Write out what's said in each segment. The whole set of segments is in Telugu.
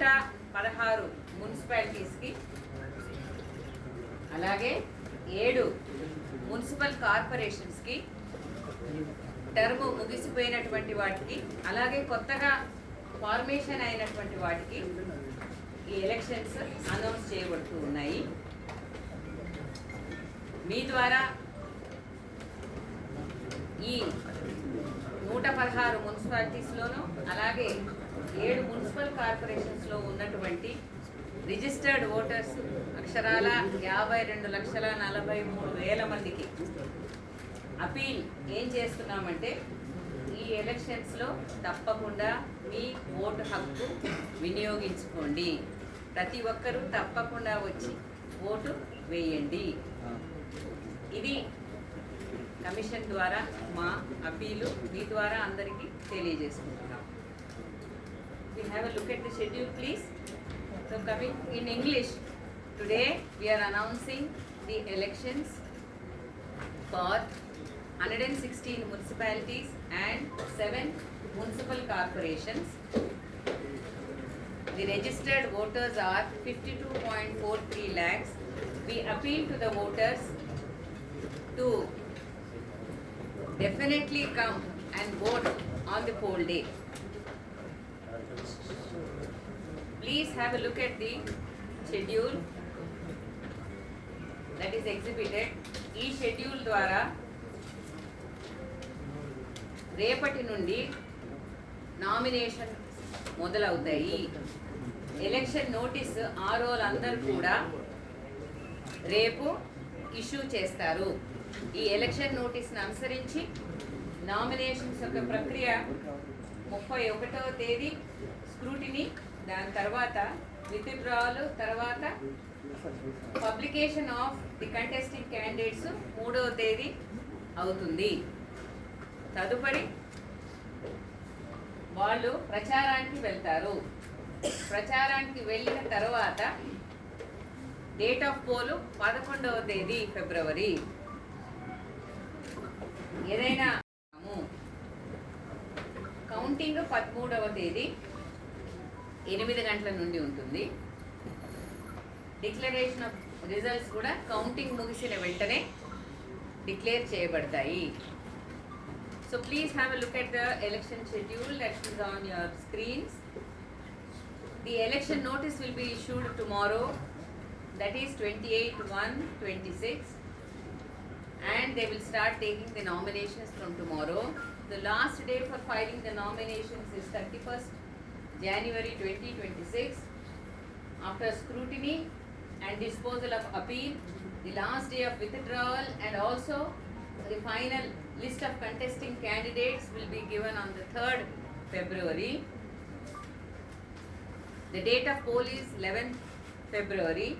నూట పదహారు మున్సిపాలిటీస్కి. అలాగే ఏడు మున్సిపల్ కార్పొరేషన్స్కి. టర్మ్ ముగిసిపోయినటువంటి వాటికి అలాగే కొత్తగా ఫార్మేషన్ అయినటువంటి వాటికి ఈ ఎలక్షన్స్ అనౌన్స్ చేయబడుతూ ఉన్నాయి. మీ ద్వారా ఈ నూట పదహారు మున్సిపాలిటీస్లోనూ అలాగే ఏడు మున్సిపల్ కార్పొరేషన్స్లో ఉన్నటువంటి రిజిస్టర్డ్ ఓటర్స్ అక్షరాల యాభై రెండు లక్షల నలభై మూడు వేల మందికి అపీల్ ఏం చేస్తున్నామంటే ఈ ఎలక్షన్స్లో తప్పకుండా మీ ఓటు హక్కు వినియోగించుకోండి. ప్రతి ఒక్కరూ తప్పకుండా వచ్చి ఓటు వేయండి. ఇది కమిషన్ ద్వారా మా అపీలు మీ ద్వారా అందరికీ తెలియజేసుకుంటాం we have a look at the schedule please. So coming in english today we are announcing the elections for 116 municipalities and 7 municipal corporations. The registered voters are 52.43 lakhs. We appeal to the voters to definitely come and vote on the poll day please have a look at the schedule that is exhibited. ఈ షెడ్యూల్ ద్వారా రేపటి నుండి నామినేషన్ మొదలవుతాయి. ఎలక్షన్ నోటీస్ ఆ రోజులందరూ కూడా రేపు ఇష్యూ చేస్తారు. ఈ ఎలక్షన్ నోటీస్ని అనుసరించి నామినేషన్స్ యొక్క ప్రక్రియ ముప్పై ఒకటవ తేదీ స్క్రూటినీ దాని తర్వాత విత్డ్రాలు తర్వాత publication of the contesting candidates మూడవ తేదీ అవుతుంది. తదుపరి వాళ్ళు ప్రచారానికి వెళ్తారు. ప్రచారానికి వెళ్ళిన తర్వాత డేట్ ఆఫ్ పోలు పదకొండవ తేదీ ఫిబ్రవరి. ఏదైనా కౌంటింగ్ పదమూడవ తేదీ. ఎనిమిది గంటల నుండి ఉంటుంది. డిక్లరేషన్ ఆఫ్ రిజల్ట్స్ కూడా కౌంటింగ్ ముగిసిన వెంటనే డిక్లేర్ చేయబడతాయి. So please have look at the election schedule that is on your screens the election notice will be issued tomorrow that is 28 1 26 and they will start taking the nominations from tomorrow. The last day for filing the nominations is 31st january 2026 after scrutiny and disposal of appeal the last day of withdrawal and also the final list of contesting candidates will be given on the 3rd february the date of poll is 11th february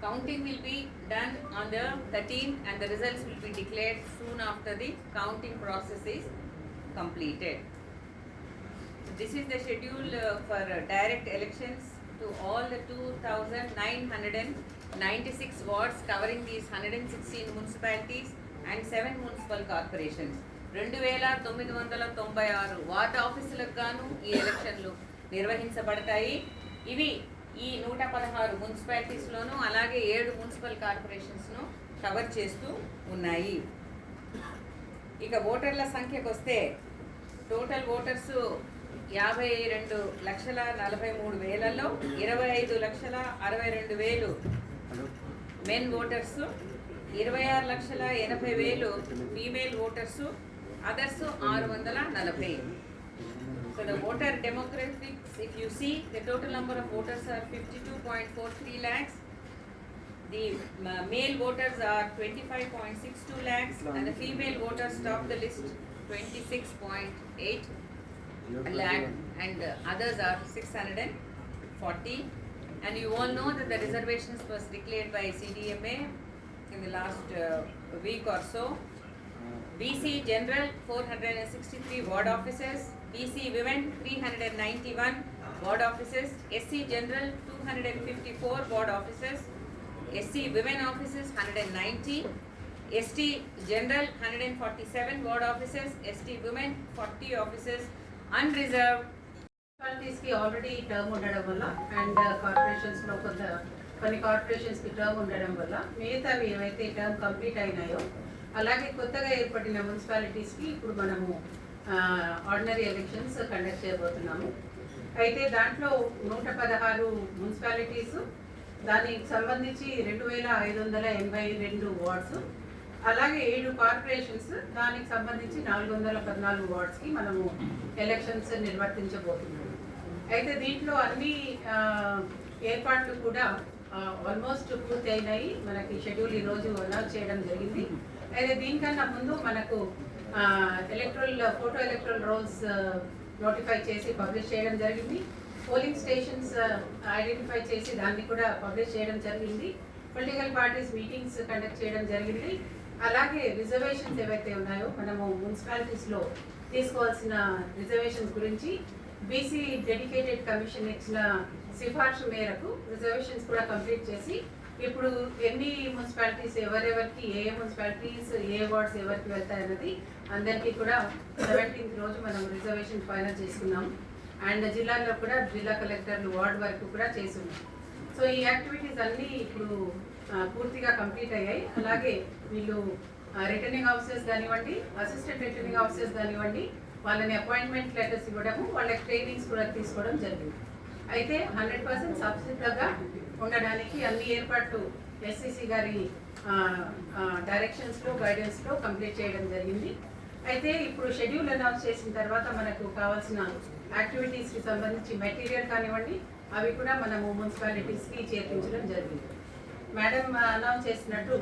counting will be done on the 13th and the results will be declared soon after the counting process is completed. This is the schedule uh, for uh, direct elections to all the 2,996 wards covering these 116 municipalities and 7 municipal corporations. రెండు వేల తొమ్మిది వందల తొంభై ఆరు వార్డ్ ఆఫీసులకు గాను ఈ ఎలక్షన్లు నిర్వహించబడతాయి ఇవి ఈ నూట పదహారు మున్సిపాలిటీస్లోనూ అలాగే ఏడు మున్సిపల్ కార్పొరేషన్స్ను కవర్ చేస్తూ ఉన్నాయి ఇక ఓటర్ల సంఖ్యకు వస్తే టోటల్ ఓటర్స్ యాభై రెండు లక్షల నలభై మూడు వేలలో ఇరవై ఐదు లక్షల అరవై రెండు వేలు. మెన్ ఓటర్స్ ఇరవై ఆరు లక్షల ఎనభై వేలు ఫీమేల్ ఓటర్స్ అదర్స్ ఆరు వందల నలభై. So the voter demographics if you see the total number of voters are fifty two point four three lakhs the male voters are twenty five point six two lakhs and female voters top the list twenty six point eight and others are 640 and you all know that the reservations was declared by CDMA in the last uh, week or so. Uh. BC General 463 ward officers, BC Women 391 ward officers, SC General 254 ward officers, SC Women officers 190, ST General 147 ward officers, ST Women 40 officers, unreserved మున్సిపాలిటీస్కి already term ఉండడం వల్ల అండ్ కార్పొరేషన్స్లో uh, కొంత కొన్ని కార్పొరేషన్స్కి టర్మ్ ఉండడం వల్ల మిగతావి ఏవైతే టర్మ్ కంప్లీట్ అయినాయో అలాగే కొత్తగా ఏర్పడిన మున్సిపాలిటీస్కి ఇప్పుడు మనము ఆర్డినరీ ఎలక్షన్స్ కండక్ట్ చేయబోతున్నాము. అయితే దాంట్లో నూట పదహారు మున్సిపాలిటీస్ దానికి సంబంధించి రెండు వేల ఐదు వందల ఎనభై రెండు వార్డ్స్ అలాగే ఏడు కార్పొరేషన్స్ దానికి సంబంధించి నాలుగు వందల పద్నాలుగు వార్డ్స్కి మనము ఎలక్షన్స్ నిర్వర్తించబోతున్నాము. అయితే దీంట్లో అన్ని ఏర్పాట్లు కూడా ఆల్మోస్ట్ పూర్తి అయినాయి మనకి షెడ్యూల్ ఈరోజు అనౌన్స్ చేయడం జరిగింది. అయితే దీనికన్నా ముందు మనకు electoral photo electoral rolls notify చేసి పబ్లిష్ చేయడం జరిగింది. పోలింగ్ స్టేషన్స్ ఐడెంటిఫై చేసి దాన్ని కూడా పబ్లిష్ చేయడం జరిగింది. పొలిటికల్ పార్టీస్ మీటింగ్స్ కండక్ట్ చేయడం జరిగింది. అలాగే రిజర్వేషన్స్ ఏవైతే ఉన్నాయో మనము మున్సిపాలిటీస్లో తీసుకోవాల్సిన రిజర్వేషన్స్ గురించి బీసీ డెడికేటెడ్ కమిషన్ ఇచ్చిన సిఫార్సు మేరకు రిజర్వేషన్స్ కూడా కంప్లీట్ చేసి ఇప్పుడు ఎన్ని మున్సిపాలిటీస్ ఎవరెవరికి ఏ మున్సిపాలిటీస్ ఏ వార్డ్స్ ఎవరికి వెళ్తాయన్నది అందరికీ కూడా సెవెంటీన్త్ రోజు మనం రిజర్వేషన్ ఫైనల్ చేసుకున్నాం. అండ్ జిల్లాలో కూడా జిల్లా కలెక్టర్లు వార్డ్ వరకు కూడా చేసున్నాం సో ఈ యాక్టివిటీస్ అన్నీ ఇప్పుడు పూర్తిగా కంప్లీట్ అయ్యాయి. అలాగే వీళ్ళు రిటర్నింగ్ ఆఫీసర్స్ కానివ్వండి అసిస్టెంట్ రిటర్నింగ్ ఆఫీసర్స్ కానివ్వండి వాళ్ళని అపాయింట్మెంట్ లెటర్స్ ఇవ్వడము వాళ్ళకి ట్రైనింగ్స్ కూడా తీసుకోవడం జరిగింది. అయితే హండ్రెడ్ పర్సెంట్ సబ్సిడీగా ఉండడానికి అన్ని ఏర్పాట్లు ఎస్సిసి గారి డైరెక్షన్స్లో గైడెన్స్లో కంప్లీట్ చేయడం జరిగింది. అయితే ఇప్పుడు షెడ్యూల్ అనౌన్స్ చేసిన తర్వాత మనకు కావాల్సిన యాక్టివిటీస్కి సంబంధించి మెటీరియల్ కానివ్వండి అవి కూడా మనము మున్సిపాలిటీస్కి చేర్పించడం జరిగింది. మేడం అనౌన్స్ చేసినట్టు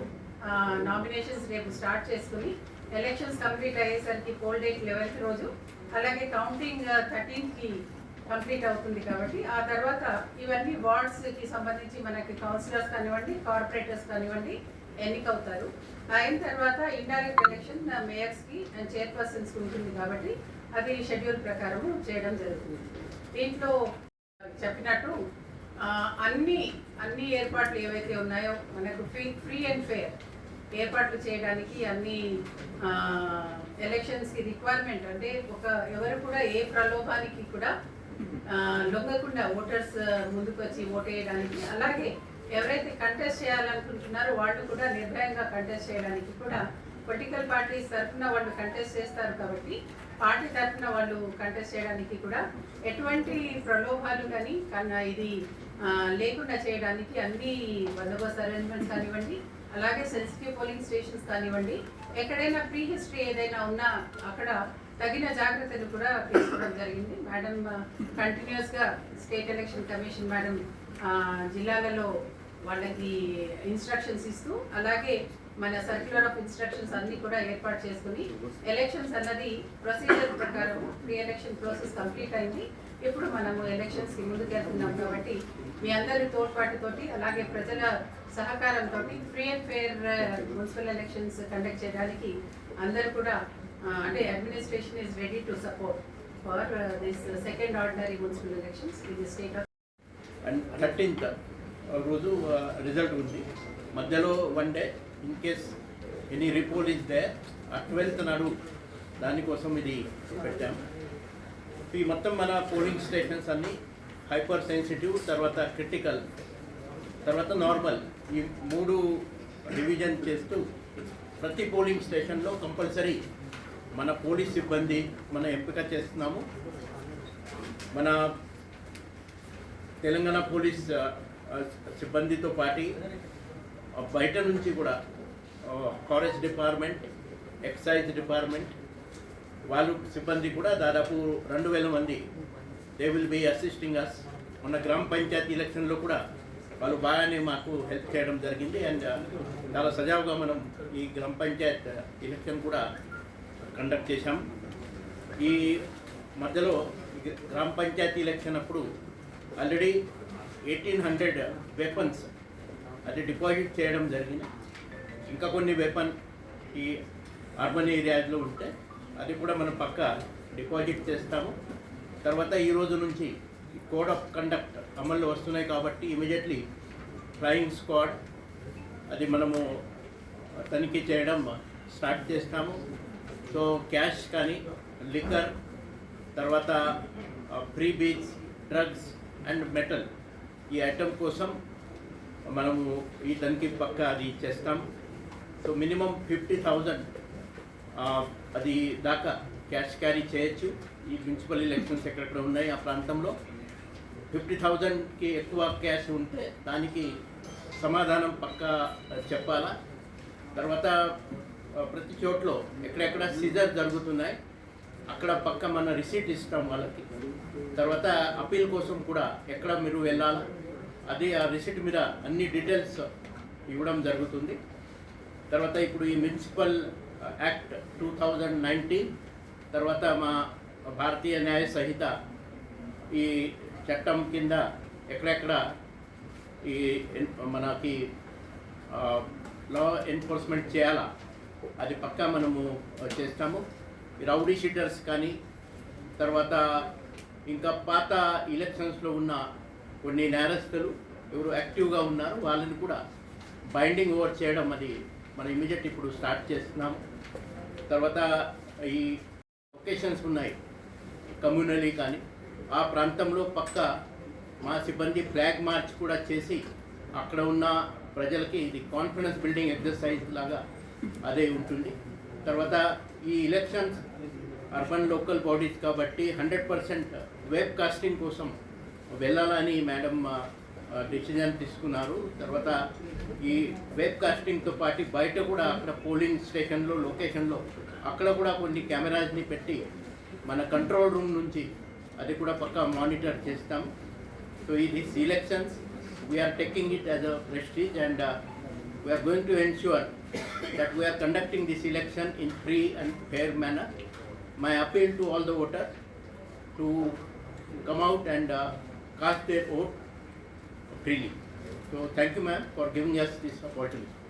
నామినేషన్స్ రేపు స్టార్ట్ చేసుకుని ఎలక్షన్స్ కంప్లీట్ అయ్యేసరికి పోల్ డేట్ లెవెన్త్ రోజు అలాగే కౌంటింగ్ థర్టీన్త్కి కంప్లీట్ అవుతుంది కాబట్టి ఆ తర్వాత ఇవన్నీ వార్డ్స్కి సంబంధించి మనకి కౌన్సిలర్స్ కానివ్వండి కార్పొరేటర్స్ కానివ్వండి ఎన్నికవుతారు. అయిన తర్వాత ఇండైరెక్ట్ ఎలక్షన్ మేయర్స్కి అండ్ చైర్పర్సన్స్కి ఉంటుంది కాబట్టి అది షెడ్యూల్ ప్రకారం చేయడం జరుగుతుంది. దీంట్లో చెప్పినట్టు అన్ని అన్ని ఏర్పాట్లు ఏవైతే ఉన్నాయో మనకు ఫ్రీ ఫ్రీ అండ్ ఫేర్ ఏర్పాట్లు చేయడానికి అన్ని ఎలక్షన్స్కి రిక్వైర్మెంట్ అంటే ఒక ఎవరు కూడా ఏ ప్రలోభానికి కూడా లొంగకుండా ఓటర్స్ ముందుకు వచ్చి ఓట్ వేయడానికి అలాగే ఎవరైతే కంటెస్ట్ చేయాలనుకుంటున్నారో వాళ్ళు కూడా నిర్భయంగా కంటెస్ట్ చేయడానికి కూడా పొలిటికల్ పార్టీస్ తరఫున వాళ్ళు కంటెస్ట్ చేస్తారు కాబట్టి పార్టీ తరఫున వాళ్ళు కంటెస్ట్ చేయడానికి కూడా ఎటువంటి ప్రలోభాలు కానీ కన్నా ఇది లేకుండా చేయడానికి అన్ని బందోబస్తు అరేంజ్మెంట్స్ కానివ్వండి అలాగే సెన్సిటివ్ పోలింగ్ స్టేషన్స్ కానివ్వండి ఎక్కడైనా ప్రీ హిస్టరీ ఏదైనా ఉన్నా అక్కడ తగిన జాగ్రత్తలు కూడా తీసుకోవడం జరిగింది. మేడం కంటిన్యూస్గా స్టేట్ ఎలక్షన్ కమిషన్ మేడం జిల్లాలలో వాళ్ళకి ఇన్స్ట్రక్షన్స్ ఇస్తూ అలాగే మన సర్క్యులర్ ఆఫ్ ఇన్స్ట్రక్షన్స్ అన్ని కూడా ఏర్పాటు చేసుకుని ఎలక్షన్స్ అన్నది ప్రొసీజర్ ప్రకారం ప్రీ ఎలక్షన్ ప్రాసెస్ కంప్లీట్ అయింది. ఇప్పుడు మనము ఎలక్షన్స్కి ముందుకెళ్తున్నాం కాబట్టి మీ అందరి తోడ్పాటుతోటి అలాగే ప్రజల సహకారంతో free and fair municipal elections conduct చేయడానికి అందరు కూడా అంటే administration is ready to support for this second ordinary municipal elections in the state of and thirteenth రోజు uh, రిజల్ట్ ఉంది. మధ్యలో one day in case any report is there ఆ ట్వెల్త్ నాడు దానికోసం ఇది పెట్టాం. ఈ మొత్తం మన పోలింగ్ స్టేషన్స్ అన్నీ హైపర్ సెన్సిటివ్ తర్వాత క్రిటికల్ తర్వాత నార్మల్ ఈ మూడు డివిజన్ చేస్తూ ప్రతి పోలింగ్ స్టేషన్లో కంపల్సరీ మన పోలీస్ సిబ్బంది మన ఎంపిక చేస్తున్నాము. మన తెలంగాణ పోలీస్ సిబ్బందితో పాటి బయట నుంచి కూడా ఫారెస్ట్ డిపార్ట్మెంట్ ఎక్సైజ్ డిపార్ట్మెంట్ వాళ్ళు సిబ్బంది కూడా దాదాపు రెండు వేల మంది. They will be assisting us మొన్న గ్రామ పంచాయతీ ఎలక్షన్లో కూడా వాళ్ళు బాగానే మాకు హెల్ప్ చేయడం జరిగింది. అండ్ uh, చాలా సజావుగా మనం ఈ గ్రామ పంచాయత్ ఎలక్షన్ కూడా కండక్ట్ చేశాం. ఈ మధ్యలో గ్రామ పంచాయతీ ఎలక్షన్ అప్పుడు ఆల్రెడీ ఎయిటీన్ హండ్రెడ్ వెపన్స్ అది డిపాజిట్ చేయడం జరిగింది. ఇంకా కొన్ని వెపన్ ఈ అర్బన్ ఏరియాస్లో ఉంటే అది కూడా మనం పక్క డిపాజిట్ చేస్తాము. తర్వాత ఈ రోజు నుంచి కోడ్ ఆఫ్ కండక్ట్ అమల్లో వస్తున్నాయి కాబట్టి ఇమీడియట్లీ ఫ్లయింగ్ స్క్వాడ్ అది మనము తనిఖీ చేయడం స్టార్ట్ చేస్తాము. సో క్యాష్ కానీ లిక్కర్ తర్వాత freebies drugs and metal ఈ ఐటమ్ కోసం మనము ఈ తనిఖీ పక్క అది చేస్తాం. సో మినిమం ఫిఫ్టీ థౌజండ్ అది దాకా క్యాష్ క్యారీ చేయొచ్చు. ఈ మున్సిపల్ ఎలక్షన్స్ ఎక్కడెక్కడ ఉన్నాయి ఆ ప్రాంతంలో. ఫిఫ్టీ థౌజండ్కి ఎక్కువ క్యాష్ ఉంటే దానికి సమాధానం పక్క చెప్పాలా? తర్వాత ప్రతి చోట్లో ఎక్కడెక్కడ సీజర్ జరుగుతున్నాయి అక్కడ పక్క మన రిసీట్ ఇస్తాం వాళ్ళకి. తర్వాత అప్పీల్ కోసం కూడా ఎక్కడ మీరు వెళ్ళాలా? అది ఆ రిసీట్ మీద అన్ని డీటెయిల్స్ ఇవ్వడం జరుగుతుంది. తర్వాత ఇప్పుడు ఈ municipal act two thousand nineteen తర్వాత మా భారతీయ న్యాయ సహిత ఈ చట్టం కింద ఎక్కడెక్కడ ఈ మనకి uh, లా ఎన్ఫోర్స్మెంట్ చేయాలా అది పక్కా మనము uh, చేస్తాము. రౌడీ షీటర్స్ కానీ తర్వాత ఇంకా పాత ఎలక్షన్స్లో ఉన్న కొన్ని నేరస్తులు ఎవరు యాక్టివ్గా ఉన్నారు వాళ్ళని కూడా బైండింగ్ ఓవర్ చేయడం అది మనం ఇమీడియట్ ఇప్పుడు స్టార్ట్ చేస్తున్నాం. తర్వాత ఈ లొకేషన్స్ ఉన్నాయి. కమ్యూనలీ కానీ ఆ ప్రాంతంలో పక్క మా సిబ్బంది ఫ్లాగ్ మార్చ్ కూడా చేసి అక్కడ ఉన్న ప్రజలకి ఇది కాన్ఫిడెన్స్ బిల్డింగ్ ఎక్సర్సైజ్ లాగా అదే ఉంటుంది. తర్వాత ఈ ఎలక్షన్స్ అర్బన్ లోకల్ బాడీస్ కాబట్టి హండ్రెడ్ పర్సెంట్ వెబ్ కాస్టింగ్ కోసం వెళ్ళాలని మేడం డిసిజన్ తీసుకున్నారు. తర్వాత ఈ వెబ్ కాస్టింగ్తో పాటు బయట కూడా అక్కడ పోలింగ్ స్టేషన్లో లొకేషన్లో అక్కడ కూడా కొన్ని కెమెరాస్ని పెట్టి మన కంట్రోల్ రూమ్ నుంచి అది కూడా పక్కా మానిటర్ చేస్తాం. సో ఇది elections we are taking it as a prestige and we are going to ensure that we are conducting this this in free and and manner my appeal to all the voter to come out and cast uh, cast their. So thank you ma'am for giving us this opportunity.